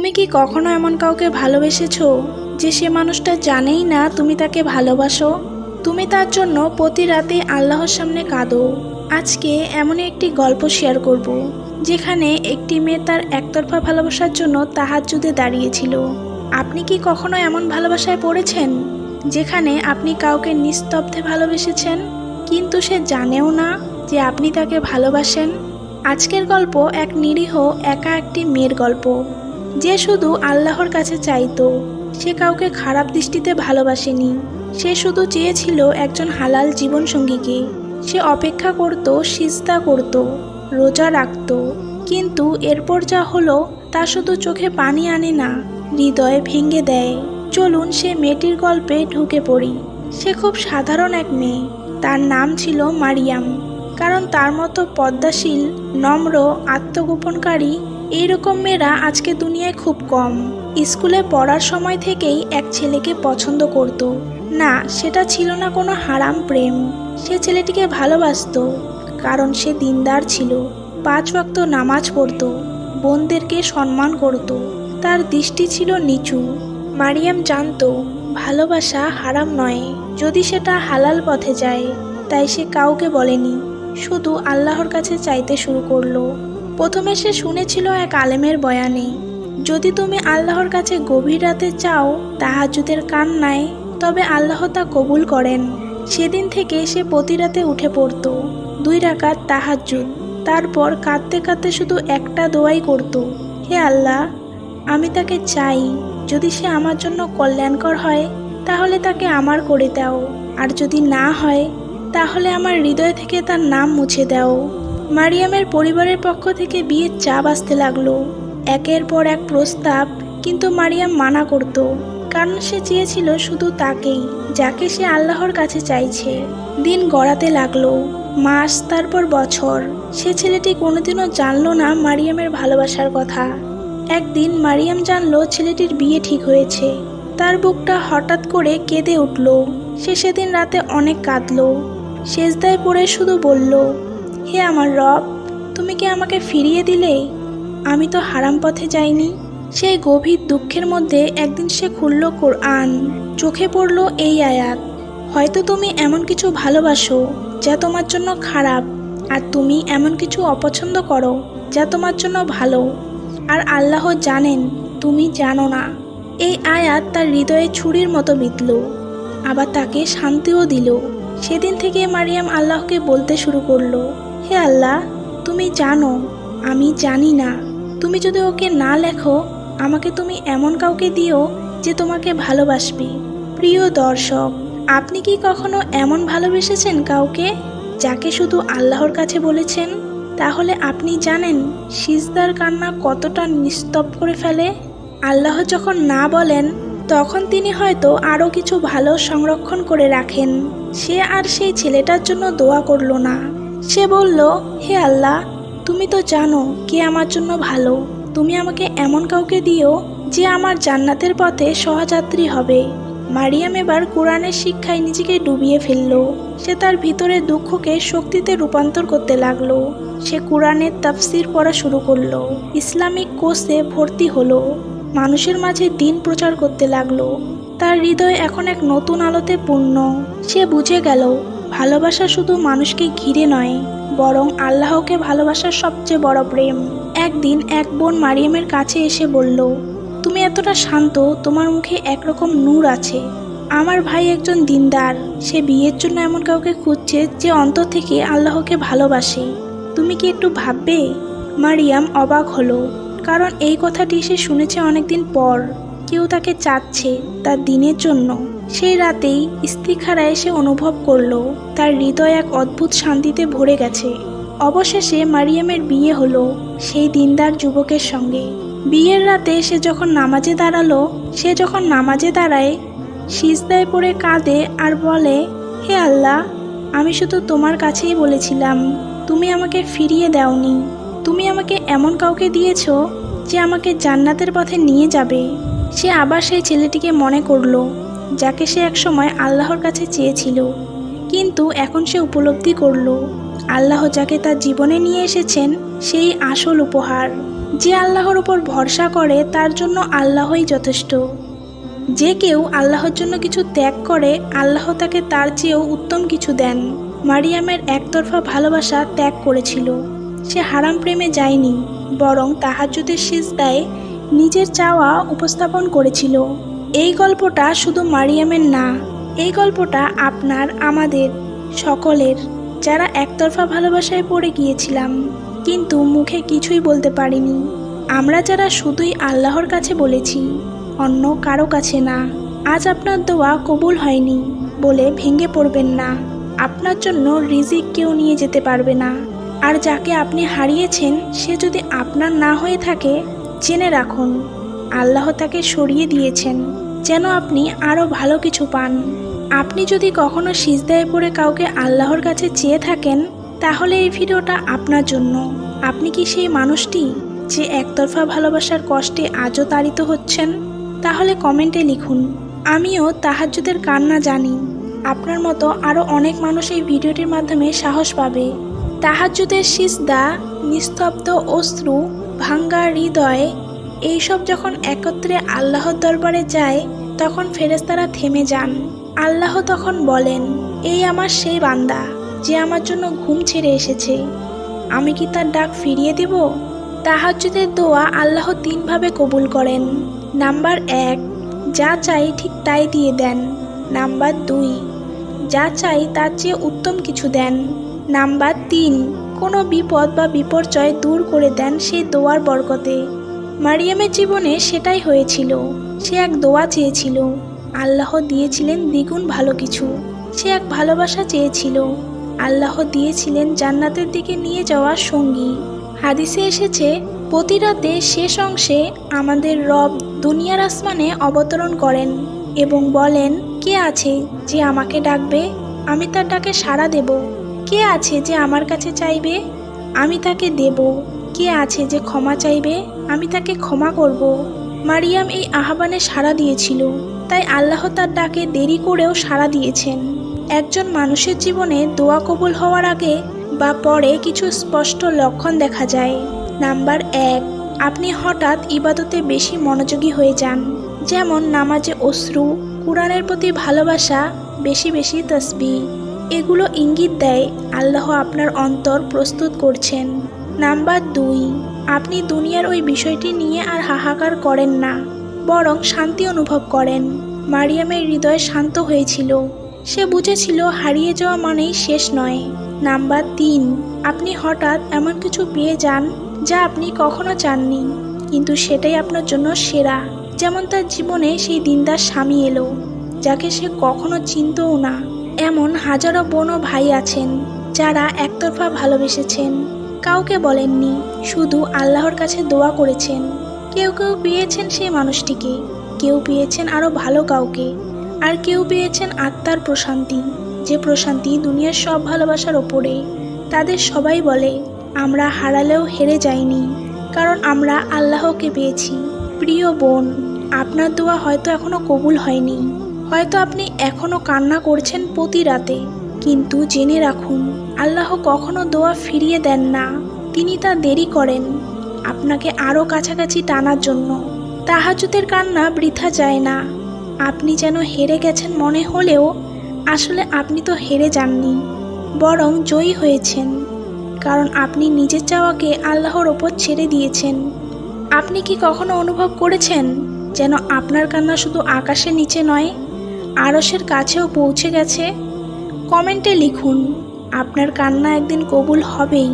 তুমি কি কখনো এমন কাউকে ভালোবেসেছো যে সে মানুষটা জানেই না তুমি তাকে ভালোবাসো? তুমি তার জন্য প্রতি রাতে আল্লাহর সামনে কাঁদো। আজকে এমনই একটি গল্প শেয়ার করব, যেখানে একটি মেয়ে তার একতরফা ভালোবাসার জন্য তাহাজ্জুদে দাঁড়িয়েছিল। আপনি কি কখনো এমন ভালোবাসায় পড়েছেন, যেখানে আপনি কাউকে নিস্তব্ধে ভালোবেসেছেন, কিন্তু সে জানেও না যে আপনি তাকে ভালোবাসেন? আজকের গল্প এক নিরীহ, একা একটি মেয়ের গল্প। যে শুধু আল্লাহর কাছে চাইতো, সে কাউকে খারাপ দৃষ্টিতে ভালোবাসেনি। সে শুধু চেয়েছিল একজন হালাল জীবনসঙ্গীকে। সে অপেক্ষা করত, সিজদা করত, রোজা রাখত। কিন্তু এরপর যা হলো, তা শুধু চোখে পানি আনে না, হৃদয়ে ভেঙে দেয়। চলুন সে মেয়েটির গল্পে ঢুকে পড়ি। সে খুব সাধারণ এক মেয়ে। তার নাম ছিল মারিয়াম। কারণ তার মতো পদ্মাশীল, নম্র, আত্মগোপনকারী এইরকম মেয়েরা আজকে দুনিয়ায় খুব কম। স্কুলে পড়ার সময় থেকেই এক ছেলেকে পছন্দ করত। না, সেটা ছিল না কোনো হারাম প্রেম। সে ছেলেটিকে ভালোবাসতো, কারণ সে দিনদার ছিল। পাঁচ ওয়াক্ত নামাজ পড়তো, বোনদেরকে সম্মান করত। তার দৃষ্টি ছিল নিচু। মারিয়াম জানতো, ভালোবাসা হারাম নয়। যদি সেটা হালাল পথে যায়, তাই সে কাউকে বলেনি, শুধু আল্লাহর কাছে চাইতে শুরু করল। প্রথমে সে শুনেছিল এক আলেমের বয়ানে, যদি তুমি আল্লাহর কাছে গভীর রাতে চাও তাহাজুদের কান্নায়, তবে আল্লাহ তা কবুল করেন। সেদিন থেকে সে প্রতি রাতে উঠে পড়ত, দুই রাকাত তাহাজুদ তারপর কাঁদতে কাঁদতে শুধু একটা দোয়াই করত, হে আল্লাহ, আমি তাকে চাই, যদি সে আমার জন্য কল্যাণকর হয়, তাহলে তাকে আমার করে দাও, আর যদি না হয়, তাহলে আমার হৃদয় থেকে তার নাম মুছে দাও। মারিয়ামের পরিবারের পক্ষ থেকে বিয়ের চাপ আসতে লাগল। একের পর এক প্রস্তাব কিন্তু মারিয়াম মানা করত। কারণ সে চেয়েছিল শুধু তাকেই, যাকে সে আল্লাহর কাছে চাইছে। দিন গড়াতে লাগল, মাস, তারপর বছর। সে ছেলেটি কোনোদিনও জানলো না মারিয়ামের ভালোবাসার কথা। একদিন মারিয়াম জানলো ছেলেটির বিয়ে ঠিক হয়েছে। তার বুকটা হঠাৎ করে কেঁদে উঠল। সে সেদিন রাতে অনেক কাঁদল। সেজদায় পড়ে শুধু বলল হে আমার রব, তুমি কি আমাকে ফিরিয়ে দিলে? আমি তো হারাম পথে যাইনি। সেই গভীর দুঃখের মধ্যে একদিন সে খুলল কোরআন। চোখে পড়ল এই আয়াত, হয়তো তুমি এমন কিছু ভালোবাসো যা তোমার জন্য খারাপ, আর তুমি এমন কিছু অপছন্দ করো যা তোমার জন্য ভালো। আর আল্লাহ জানেন, তুমি জানো না। এই আয়াত তার হৃদয়ে ছুরির মতো বিতল আবার তাকে শান্তিও দিল। সেদিন থেকে মারিয়াম আল্লাহকে বলতে শুরু করল হে আল্লাহ, তুমি জানো, আমি জানি না। তুমি যদি ওকে না লেখো, আমাকে তুমি এমন কাউকে দিও যে তোমাকে ভালোবাসবে। প্রিয় দর্শক, আপনি কি কখনো এমন ভালোবেসেছেন কাউকে, যাকে শুধু আল্লাহর কাছে বলেছেন? তাহলে আপনি জানেন, সিজদার কান্না কতটা নিস্তব্ধ করে ফেলে। আল্লাহ যখন না বলেন, তখন তিনি হয়তো আরও কিছু ভালো সংরক্ষণ করে রাখেন। সে আর সেই ছেলেটার জন্য দোয়া করল না। সে বলল, হে আল্লাহ, তুমি তো জানো কে আমার জন্য ভালো। তুমি আমাকে এমন কাউকে দিও যে আমার জান্নাতের পথে সহযাত্রী হবে। মারিয়াম এবার কোরআনের শিক্ষায় নিজেকে ডুবিয়ে ফেলল। সে তার ভিতরে দুঃখকে শক্তিতে রূপান্তর করতে লাগল। সে কোরআনের তাফসির পড়া শুরু করল। ইসলামিক কোর্সে ভর্তি হলো। মানুষের মাঝে দিন প্রচার করতে লাগল। তার হৃদয় এখন এক নতুন আলোতে পূর্ণ। সে বুঝে গেল ভালোবাসা শুধু মানুষকে ঘিরে নয়, বরং আল্লাহকে ভালোবাসার সবচেয়ে বড় প্রেম। একদিন এক বোন মারিয়ামের কাছে এসে বলল, তুমি এতটা শান্ত, তোমার মুখে একরকম নূর আছে। আমার ভাই একজন দিনদার, সে বিয়ের জন্য এমন কাউকে খুঁজছে যে অন্তর থেকে আল্লাহকে ভালোবাসে। তুমি কি একটু ভাববে? মারিয়াম অবাক হলো, কারণ এই কথাটি সে শুনেছে অনেকদিন পর। কেউ তাকে চাচ্ছে তার দিনের জন্য। সেই রাতেই ইস্তিখারায় সে অনুভব করল, তার হৃদয় এক অদ্ভুত শান্তিতে ভরে গেছে। অবশেষে মারিয়ামের বিয়ে হলো সেই দিনদার যুবকের সঙ্গে। বিয়ের রাতে সে যখন নামাজে দাঁড়াল, সে যখন নামাজে দাঁড়ায়, সিজদায় পড়ে কাঁদে আর বলে, হে আল্লাহ, আমি শুধু তোমার কাছেই বলেছিলাম, তুমি আমাকে ফিরিয়ে দাওনি। তুমি আমাকে এমন কাউকে দিয়েছ যে আমাকে জান্নাতের পথে নিয়ে যাবে। সে আবার সেই ছেলেটিকে মনে করল যাকে সে একসময় আল্লাহর কাছে চেয়েছিল। কিন্তু এখন সে উপলব্ধি করল, আল্লাহ যাকে তার জীবনে নিয়ে এসেছেন, সেই আসল উপহার। যে আল্লাহর উপর ভরসা করে, তার জন্য আল্লাহই যথেষ্ট। যে কেউ আল্লাহর জন্য কিছু ত্যাগ করে, আল্লাহ তাকে তার চেয়েও উত্তম কিছু দেন। মারিয়ামের একতরফা ভালোবাসা ত্যাগ করেছিল। সে হারাম প্রেমে যায়নি, বরং তাহাজ্জুদের সিজদায় নিজের চাওয়া উপস্থাপন করেছিল। এই গল্পটা শুধু মারিয়ামের না, এই গল্পটা আপনার, আমাদের, সকলের, যারা একতরফা ভালোবাসায় পড়ে গিয়েছিলাম। কিন্তু মুখে কিছুই বলতে পারিনি। আমরা যারা শুধুই আল্লাহর কাছে বলেছি, অন্য কারও কাছে না। আজ আপনার দোয়া কবুল হয়নি বলে ভেঙে পড়বেন না। আপনার জন্য রিজিক কেউ নিয়ে যেতে পারবে না। আর যাকে আপনি হারিয়েছেন, সে যদি আপনার না হয়ে থাকে, জেনে রাখুন আল্লাহ তাকে সরিয়ে দিয়েছেন, যেন আপনি আরও ভালো কিছু পান। আপনি যদি কখনো সিজদায় পড়ে কাউকে আল্লাহর কাছে চেয়ে থাকেন, তাহলে এই ভিডিওটা আপনার জন্য। আপনি কি সেই মানুষটি যে একতরফা ভালোবাসার কষ্টে আজও তাড়িত হচ্ছেন? তাহলে কমেন্টে লিখুন। আমিও তাহাজ্জুদের কান্না জানি। আপনার মতো আরও অনেক মানুষ এই ভিডিওটির মাধ্যমে সাহস পাবে। তাহাজ্জুদের সিজদা নিস্তব্ধ অশ্রু ভাঙ্গা হৃদয় এইসব যখন একত্রে আল্লাহর দরবারে যায়, তখন ফেরেস্তারা থেমে যান। আল্লাহ তখন বলেন, এই আমার সেই বান্দা, যে আমার জন্য ঘুম ছেড়ে এসেছে। আমি কি তার ডাক ফিরিয়ে দেব? তাহাজ্জুদের দোয়া আল্লাহ তিনভাবে কবুল করেন। নাম্বার এক, যা চাই ঠিক তাই দিয়ে দেন। নাম্বার দুই, যা চাই তার চেয়ে উত্তম কিছু দেন। নাম্বার তিন, কোনো বিপদ বা বিপর্যয় দূর করে দেন সেই দোয়ার বরকতে। মারিয়ামের জীবনে সেটাই হয়েছিল। সে এক দোয়া চেয়েছিল। আল্লাহ দিয়েছিলেন দ্বিগুণ ভালো কিছু। সে এক ভালোবাসা চেয়েছিল। আল্লাহ দিয়েছিলেন জান্নাতের দিকে নিয়ে যাওয়ার সঙ্গী। হাদিসে এসেছে, প্রতি রাতে শেষ অংশে আমাদের রব দুনিয়ার আসমানে অবতরণ করেন এবং বলেন, কে আছে যে আমাকে ডাকবে? আমি তার ডাকে সাড়া দেব। কে আছে যে আমার কাছে চাইবে? আমি তাকে দেব। কে আছে যে ক্ষমা চাইবে? আমি তাকে ক্ষমা করব। মারিয়াম এই আহ্বানে সাড়া দিয়েছিল, তাই আল্লাহ তার ডাকে দেরি করেও সাড়া দিয়েছেন। একজন মানুষের জীবনে দোয়া কবুল হওয়ার আগে বা পরে কিছু স্পষ্ট লক্ষণ দেখা যায়। নাম্বার এক, আপনি হঠাৎ ইবাদতে বেশি মনোযোগী হয়ে যান, যেমন নামাজে অশ্রু, কোরআনের প্রতি ভালোবাসা, বেশি বেশি তসবি। এগুলো ইঙ্গিত দেয় আল্লাহ আপনার অন্তর প্রস্তুত করছেন। নাম্বার দুই, আপনি দুনিয়ার ওই বিষয়টি নিয়ে আর হাহাকার করেন না, বরং শান্তি অনুভব করেন। মারিয়ামের হৃদয় শান্ত হয়েছিল। সে বুঝেছিল হারিয়ে যাওয়া মানেই শেষ নয়। নাম্বার তিন, আপনি হঠাৎ এমন কিছু পেয়ে যান যা আপনি কখনো চাননি, কিন্তু সেটাই আপনার জন্য সেরা। যেমন তার জীবনে সেই দিনদার স্বামী এলো, যাকে সে কখনো চিনতও না। এমন হাজারো বোন ভাই আছেন, যারা একতরফা ভালোবেসেছেন। কাউকে বলেননি, শুধু আল্লাহর কাছে দোয়া করেছেন। কেউ কেউ পেয়েছেন সেই মানুষটিকে, কেউ পেয়েছেন আরও ভালো কাউকে, আর কেউ পেয়েছেন আত্মার প্রশান্তি, যে প্রশান্তি দুনিয়ার সব ভালোবাসার ওপরে। তাদের সবাই বলে, আমরা হারালেও হেরে যাইনি, কারণ আমরা আল্লাহকে পেয়েছি। প্রিয় বোন, আপনার দোয়া হয়তো এখনও কবুল হয়নি। হয়তো আপনি এখনও কান্না করছেন প্রতি রাতে। কিন্তু জেনে রাখুন, আল্লাহ কখনো দোয়া ফিরিয়ে দেন না। তিনি তা দেরি করেন, আপনাকে আরও কাছাকাছি টানার জন্য। তাহাজুতের কান্না বৃথা যায় না। আপনি যেন হেরে গেছেন মনে হলেও, আসলে আপনি তো হেরে যাননি, বরং জয়ী হয়েছেন। কারণ আপনি নিজের চাওয়াকে আল্লাহর ওপর ছেড়ে দিয়েছেন। আপনি কি কখনো অনুভব করেছেন, যেন আপনার কান্না শুধু আকাশের নিচে নয় আরসের কাছেও পৌঁছে গেছে? কমেন্টে লিখুন আপনার কান্না একদিন কবুল হবেই।